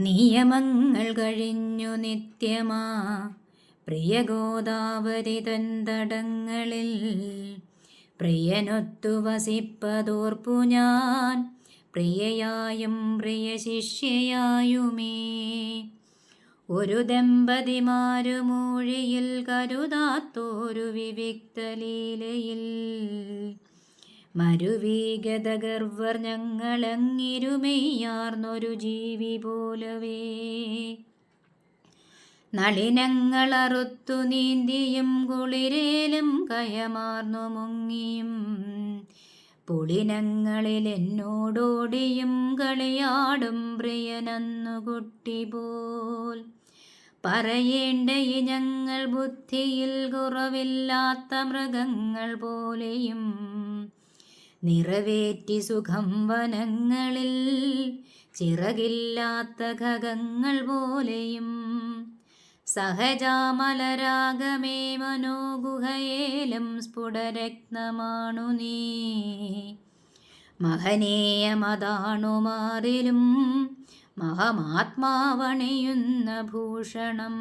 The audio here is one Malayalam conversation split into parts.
നിയമങ്ങൾ കഴിഞ്ഞു നിത്യമാ. പ്രിയ ഗോദാവരി തന്തടങ്ങളിൽ പ്രിയനൊത്തു വസിപ്പതോർപ്പു ഞാൻ. പ്രിയയായും പ്രിയ ശിഷ്യയായുമേ. ഒരു ദമ്പതിമാരുമൂഴിയിൽ കരുതാത്തോരു വിവിക്തലീലയിൽ മരുവീഗതഗർവർ ഞങ്ങളങ്ങിരുമെയ്യാർന്നൊരു ജീവി പോലവേ. നളിനങ്ങളറുത്തു നീന്തിയും കുളിരേലും കയമാർന്നു മുങ്ങിയും. പുളിനങ്ങളിൽ എന്നോടോടിയും കളിയാടും പ്രിയനന്നു കുട്ടി പോൽ പറയേണ്ട ഞങ്ങൾ ബുദ്ധിയിൽ കുറവില്ലാത്ത മൃഗങ്ങൾ പോലെയും നിറവേറ്റി സുഖം വനങ്ങളിൽ ചിറകില്ലാത്ത ഖഗങ്ങൾ പോലെയും. സഹജാമലരാഗമേ മനോഗുഹയേലും സ്ഫുടരത്നമാണു നീ. മഹനീയമതാണു മാറിലും മഹമാത്മാവണയുന്ന ഭൂഷണം.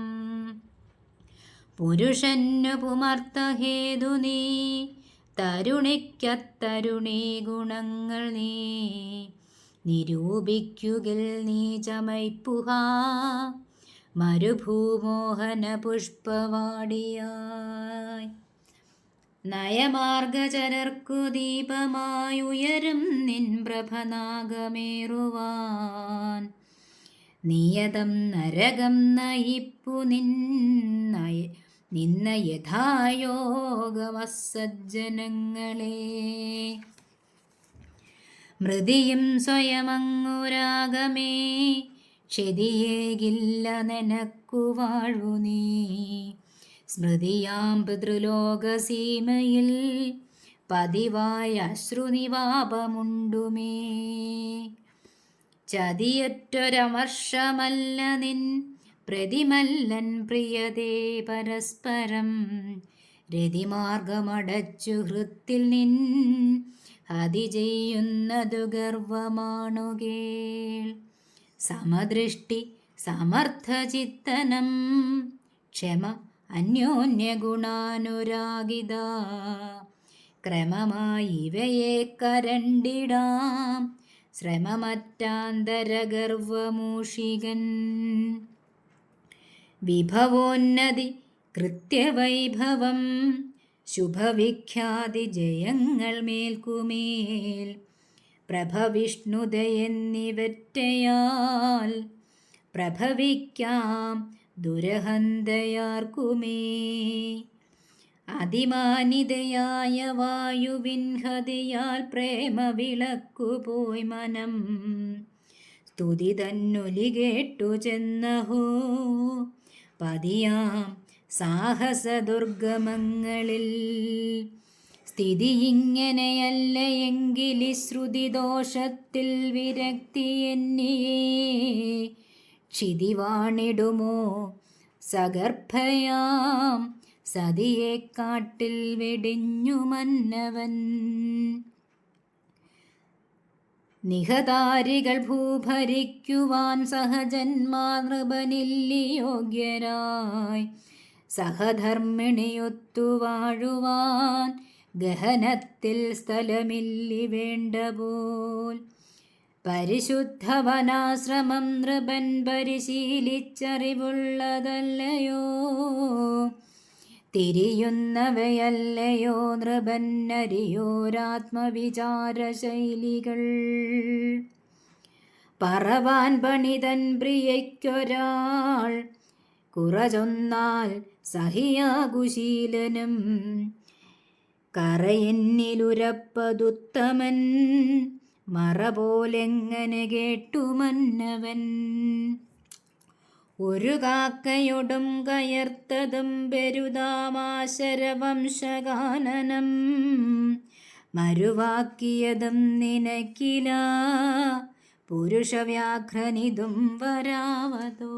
പുരുഷന്നു പുമർത്തഹേതു നീ തരുണിക്കത്തരുണീ ഗുണങ്ങൾ നീ. നിരൂപിക്കുകിൽ നീ ചമൈപ്പുഹ മരുഭൂമോഹന പുഷ്പവാടിയായി. നയമാർഗചരർക്കു ദീപമായുയരും നിൻ പ്രഭനാഗമേറുവാൻ. നിയതം നരകം നയിപ്പു നിൻ നയ നിന്ന യഥായോഗമസജ്ജനങ്ങളെ മൃതിയും സ്വയമങ്ങുരാഗമേ ക്ഷതിയേകില്ല നനക്കു വാഴു നീ. സ്മൃതിയാം പിതൃലോകസീമയിൽ പതിവായ അശ്രുനിവാപമുണ്ടുമേ. ചതിയറ്റൊരമർഷമല്ല നിൻ പ്രതിമല്ലൻ പ്രിയതേ പരസ്പരം രതിമാർഗമടച്ചു ഹൃത്തിൽ നിൻ അതി ചെയ്യുന്നതു ഗർവമാണുകേൾ സമദൃഷ്ടി സമർത്ഥചിത്തനം ക്ഷമ അന്യോന്യഗുണാനുരാഗിത. ക്രമമായി ഇവയെ കരണ്ടിടാം. ശ്രമമറ്റാന്തരഗർവമൂഷികൻ. വിഭവോന്നതി കൃത്യവൈഭവം. ശുഭവിഖ്യാതി ജയങ്ങൾ മേൽക്കുമേൽ. പ്രഭവിഷ്ണുതയെന്നിവറ്റയാൽ പ്രഭവിക്കാം ദുരഹന്തയാർക്കുമേ. അതിമാനിതയായ വായുവിൻഹതിയാൽ പ്രേമ വിളക്കുപോയി മനം. സ്തുതി തന്നൊലി കേട്ടു ചെന്നഹോ. പതിയാം സാഹസദുർഗമങ്ങളിൽ. സ്ഥിതി ഇങ്ങനെയല്ല എങ്കിലി ശ്രുതിദോഷത്തിൽ വിരക്തി എന്നിയേ. ക്ഷിതിവാണിടുമോ? സഗർഭയാം സതിയെ കാട്ടിൽ വെടിഞ്ഞു മന്നവൻ. നിഹതാരികൾ ഭൂഭരിക്കുവാൻ സഹജന്മാ നൃപനില്ലി യോഗ്യരായി. സഹധർമ്മിണിയൊത്തു വാഴുവാൻ ഗഹനത്തിൽ സ്ഥലമില്ലി വേണ്ട പോൽ പരിശുദ്ധവനാശ്രമം നൃപൻ പരിശീലിച്ചറിവുള്ളതല്ലയോ? തിരിയുന്നവയല്ലയോ നൃപന്നരിയോരാത്മവിചാര ശൈലികൾ പറവാൻ പണിതൻ പ്രിയയ്ക്കൊരാൾ കുറചൊന്നാൽ സഹിയാകുശീലനും കറയെന്നിലുരപ്പതുത്തമൻ മറ പോലെങ്ങനെ കേട്ടു ഒരു കാക്കയൊടും കയർത്തതും പെരുതാമാശരവംശകാനനം മരുവാക്കിയതും നിനക്കില പുരുഷവ്യാഘ്രനിതും വരാവതോ.